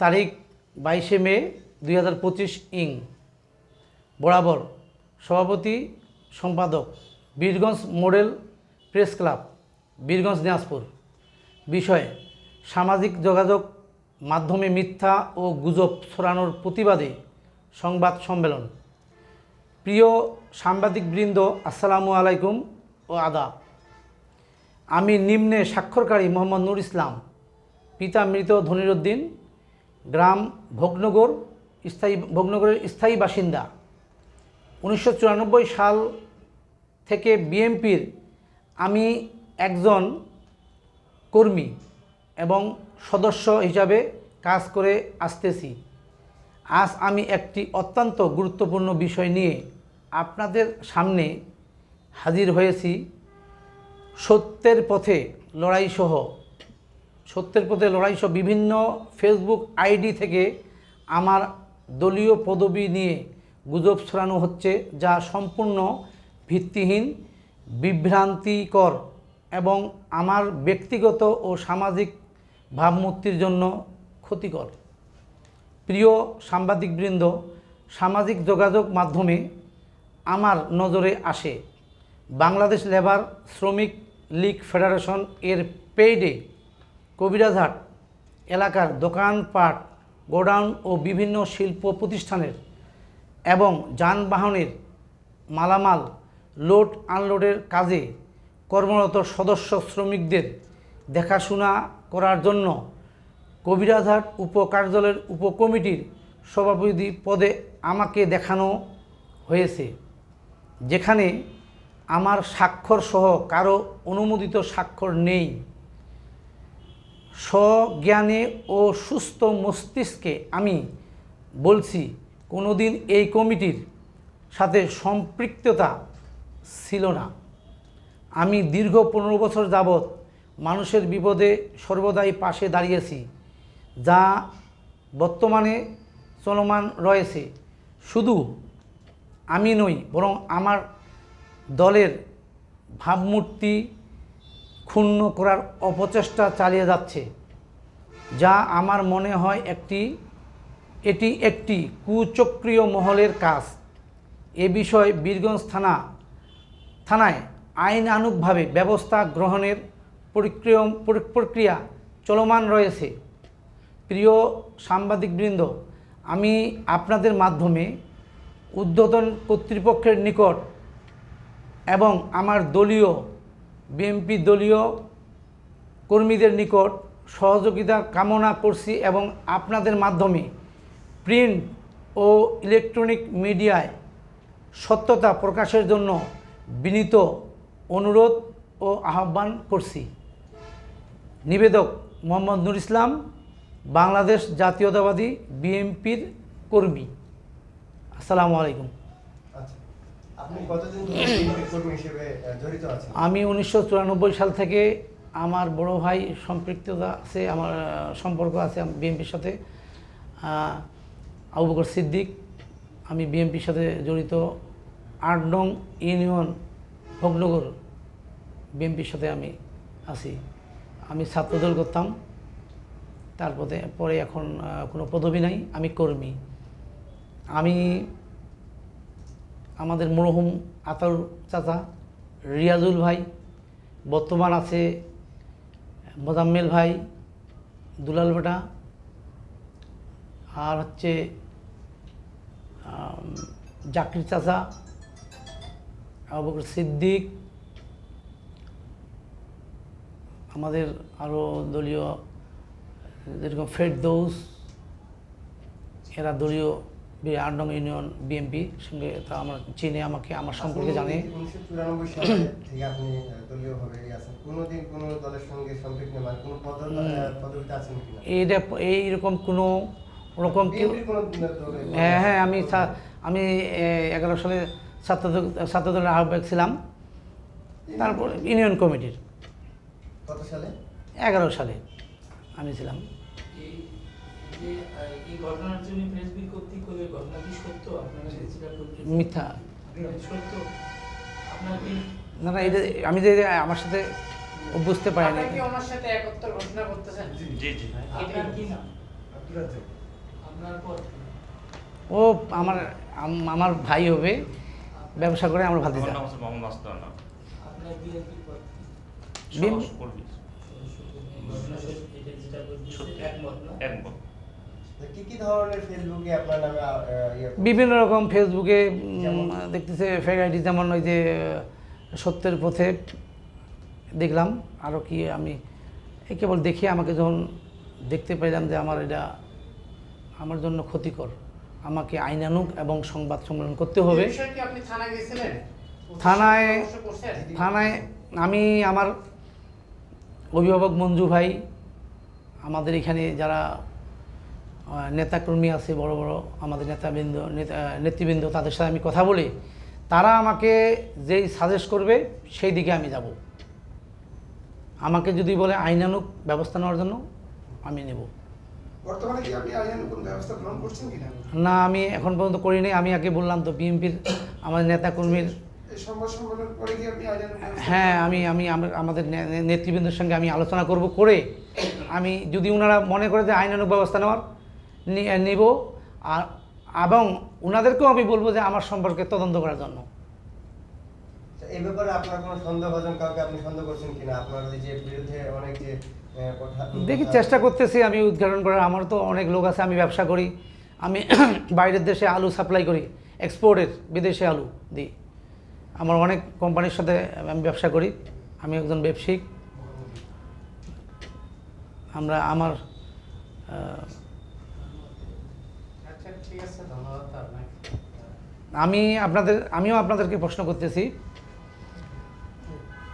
তারিখ বাইশে মে দুই হাজার পঁচিশ ইং। বরাবর সভাপতি সম্পাদক Birganj model press club, Birganj Dinajpur. বিষয়ে সামাজিক যোগাযোগ মাধ্যমে মিথ্যা ও গুজব ছড়ানোর প্রতিবাদে সংবাদ সম্মেলন। প্রিয় সাংবাদিকবৃন্দ, আসসালামু আলাইকুম ও আদাব। আমি নিম্নে স্বাক্ষরকারী মোহাম্মদ নুর ইসলাম, পিতা মৃত ধনিরুদ্দিন গ্রাম ভোগনগর, স্থায়ী, ভোগনগরের স্থায়ী বাসিন্দা। উনিশশো চুরানব্বই সাল থেকে বিএমপির আমি একজন কর্মী এবং সদস্য হিসাবে কাজ করে আসতেছি। আজ আমি একটি অত্যন্ত গুরুত্বপূর্ণ বিষয় নিয়ে আপনাদের সামনে হাজির হয়েছি। সত্যের পথে লড়াইসহ সত্যের পথে লড়াইসহ বিভিন্ন ফেসবুক আইডি থেকে আমার দলীয় পদবি নিয়ে গুজব ছড়ানো হচ্ছে, যা সম্পূর্ণ ভিত্তিহীন, বিভ্রান্তিকর এবং আমার ব্যক্তিগত ও সামাজিক ভাবমূর্তির জন্য ক্ষতিকর। প্রিয় সাংবাদিকবৃন্দ, সামাজিক যোগাযোগ মাধ্যমে আমার নজরে আসে, বাংলাদেশ লেবার শ্রমিক লীগ ফেডারেশন এর পেইডে কবিরাজহাট এলাকার দোকানপাট, গোডাউন ও বিভিন্ন শিল্প প্রতিষ্ঠানের এবং যানবাহনের মালামাল লোড আনলোডের কাজে কর্মরত সদস্য শ্রমিকদের দেখাশোনা করার জন্য কবিরাজহাট উপকার্যালয়ের উপকমিটির সভাপতি পদে আমাকে দেখানো হয়েছে, যেখানে আমার স্বাক্ষর সহ কারও অনুমোদিত স্বাক্ষর নেই। স্বজ্ঞানে ও সুস্থ মস্তিষ্কে আমি বলছি, কোনোদিন এই কমিটির সাথে সম্পৃক্ততা ছিল না। আমি দীর্ঘ পনেরো বছর যাবৎ মানুষের বিপদে সর্বদাই পাশে দাঁড়িয়েছি, যা বর্তমানে চলমান রয়েছে। শুধু আমি নই, বরং আমার দলের ভাবমূর্তি ক্ষুণ্ণ করার অপচেষ্টা চালিয়ে যাচ্ছে, যা আমার মনে হয় একটি, এটি একটি কুচক্রীয় মহলের কাজ। এ বিষয়ে বীরগঞ্জ থানা, থানায় আইনানুগভাবে ব্যবস্থা গ্রহণের প্রক্রিয়া চলমান রয়েছে। প্রিয় সাংবাদিকবৃন্দ, আমি আপনাদের মাধ্যমে ঊর্ধ্বতন কর্তৃপক্ষের নিকট এবং আমার দলীয় বিএনপি দলীয় কর্মীদের নিকট সহযোগিতা কামনা করছি এবং আপনাদের মাধ্যমে প্রিন্ট ও ইলেকট্রনিক মিডিয়ায় সত্যতা প্রকাশের জন্য বিনীত অনুরোধ ও আহ্বান করছি। নিবেদক মোহাম্মদ নুর ইসলাম, বাংলাদেশ জাতীয়তাবাদী বিএনপির কর্মী। আসসালামু আলাইকুম আচ্ছা আপনি কতদিন ধরে বিএনপির কর্মী হিসেবে আহ, জড়িত আছেন আমি উনিশশো চুরানব্বই সাল থেকে আমার বড় ভাই সম্পৃক্ততা আছে, আমার সম্পর্ক আছে বিএনপির সাথে। আবু বকর সিদ্দিক, আমি বিএনপির সাথে জড়িত। আট নং ইউনিয়ন, ভোগনগর, বিএনপির সাথে আমি আছি। আমি ছাত্রদল করতাম। তারপরে, পরে এখন কোনো পদবি নাই। আমি কর্মী। আমি আমাদের মরহুম আতাউর চাচা রিয়াজুল ভাই, বর্তমান আছে মোজাম্মেল ভাই, দুলাল বেটা, আর হচ্ছে জাকির চাচা আবু বকর সিদ্দিক, আমাদের আরও দলীয় যেরকম ফেরদৌস, এরা দলীয় নং ইউনিয়ন বিএমপি সঙ্গে তা আমার চিনে আমাকে আমার সম্পর্কে জানে। উনিশশো চুরানব্বই সালে থেকে আপনি আহ, দলীয়ভাবে আছেন। কোনোদিন কোনো দলের সঙ্গে সম্পৃক্ত মানে এইটা এইরকম কোনো ওরকম কেউ হ্যাঁ হ্যাঁ আমি আমি এগারো সালে ছাত্র ছাত্রদলের আহ্বায়ক ছিলাম। তারপর ইউনিয়ন কমিটির। কত সালে? এগারো সালে আমি ছিলাম। যে এই ঘটনার জন্য প্রেস বিজ্ঞপ্তি করলে ঘটনা কি সত্য? আপনারা সেটা মিথ্যা। সত্য? আপনার কি না না এটা আমি যে আমার সাথে বুঝতে পারিনি আপনারা কি ওনার সাথে একত্র ঘটনা করতেছেন? জি জি আপনার কি নাম আপনার পদ ও আমার আমার ভাই হবে। ব্যবসা করে আমার ভাতিজা। মোহাম্মদ আসলানা আপনার বিএনপির পদ কি? কি ধরনের ফেসবুকে আপনার নামে ইয়ে? বিভিন্ন রকম ফেসবুকে দেখতেছে ফেক আইডি যেমন ওই যে সত্যের পথে দেখলাম। আরও কি আমি এই কেবল দেখে আমাকে যখন দেখতে পেলাম যে আমার এটা আমার জন্য ক্ষতিকর আমাকে আইনানুক এবং সংবাদ সম্মেলন করতে হবে। থানায় থানায় আমি আমার অভিভাবক মঞ্জু ভাই আমাদের এখানে যারা নেতাকর্মী আছে বড় বড় আমাদের নেতাবৃন্দ নেতা নেতৃবৃন্দ তাদের সাথে আমি কথা বলি। তারা আমাকে যেই সাজেস্ট করবে সেই দিকে আমি যাব। আমাকে যদি বলে আইনানুক ব্যবস্থা নেওয়ার জন্য আমি নেব। বর্তমানে কি আপনি আইন কোন ব্যবস্থা গ্রহণ করছেন কিনা? না আমি এখন পর্যন্ত করিনি আমি আগে বললাম তো বিএনপির আমাদের নেতাকর্মীর হ্যাঁ আমি আমি আম- আমাদের নেতৃবৃন্দের সঙ্গে আমি আলোচনা করব করে আমি যদি ওনারা মনে করে যে আইনানুক ব্যবস্থা নেওয়ার নেব। আর এবং ওনাদেরকেও আমি বলব যে আমার সম্পর্কে তদন্ত করার জন্য। তো এই ব্যাপারে আপনার কোনো সন্দেহভাজন কাউকে আপনি সন্দেহ করছেন কিনা? আপনার ওই যে বিরুদ্ধে অনেক যে দেখি চেষ্টা করতেছি আমি উদ্ঘাটন করার। আমার তো অনেক লোক আছে আমি ব্যবসা করি। আমি বাইরের দেশে আলু সাপ্লাই করি এক্সপোর্টের বিদেশে আলু দিই। আমার অনেক কোম্পানির সাথে আমি ব্যবসা করি আমি একজন ব্যবসায়িক আমরা আমার আমি আপনাদের আমিও আপনাদেরকে প্রশ্ন করতেছি।